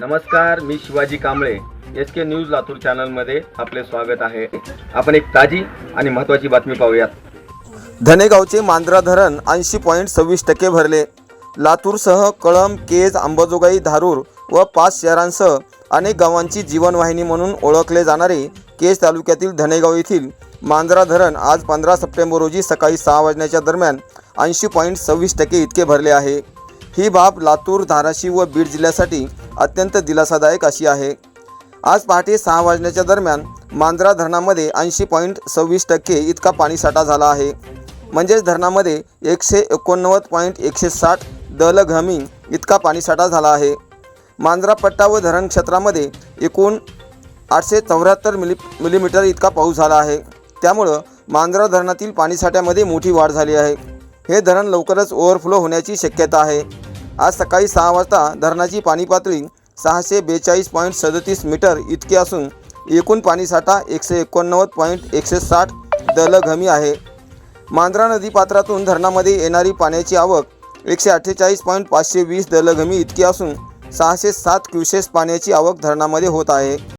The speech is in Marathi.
नमस्कार मी Shivaji Kamble. S K news Latur चॅनलमध्ये आपले स्वागत आहे. आपण एक ताजी आणि महत्त्वाची बातमी पाहूयात. धनेगावचे मांजरा धरण ऐंशी पॉईंट सव्वीस टक्के भरले. लातूरसह कळंब केज अंबाजोगाई धारूर व पाच शहरांसह अनेक गावांची जीवनवाहिनी म्हणून ओळखले जाणारे केज तालुक्यातील धनेगाव येथील मांजरा धरण आज पंधरा सप्टेंबर रोजी सकाळी सहा वाजण्याच्या दरम्यान ऐंशी पॉईंट सव्वीस टक्के इतके भरले आहे. ही बाब लातूर धाराशिव व बीड जिल्ह्यासाठी अत्यंत दिलासादायक अशी आहे. आज पहाटे सहा वाजण्याच्या दरम्यान मांजरा धरणामध्ये ऐंशी पॉईंट सव्वीस टक्के इतका पाणीसाठा झाला आहे. म्हणजेच धरणामध्ये एकशे एकोणनव्वद पॉईंट एकशे साठ दलघमी इतका पाणीसाठा झाला आहे. मांजरा पट्टा व धरण क्षेत्रामध्ये एकूण आठशे चौऱ्याहत्तर मिली मिलीमीटर इतका पाऊस झाला आहे. त्यामुळं मांजरा धरणातील पाणीसाठ्यामध्ये मोठी वाढ झाली आहे. हे धरण लवकरच ओव्हरफ्लो होण्याची शक्यता आहे. आज सकाळी सहा वाजता धरणाची पाणी पातळी सहाशे बेचाळीस पॉईंट सदतीस मीटर इतकी असून एकूण पाणीसाठा एकशे एकोणनव्वद पॉईंट एकशे साठ दलघमी आहे. मांजरा नदीपात्रातून धरणामध्ये येणारी पाण्याची आवक एकशे अठ्ठेचाळीस पॉईंट पाचशे वीस दलघमी इतकी असून सहाशे सात क्युसेस पाण्याची आवक धरणामध्ये होत आहे.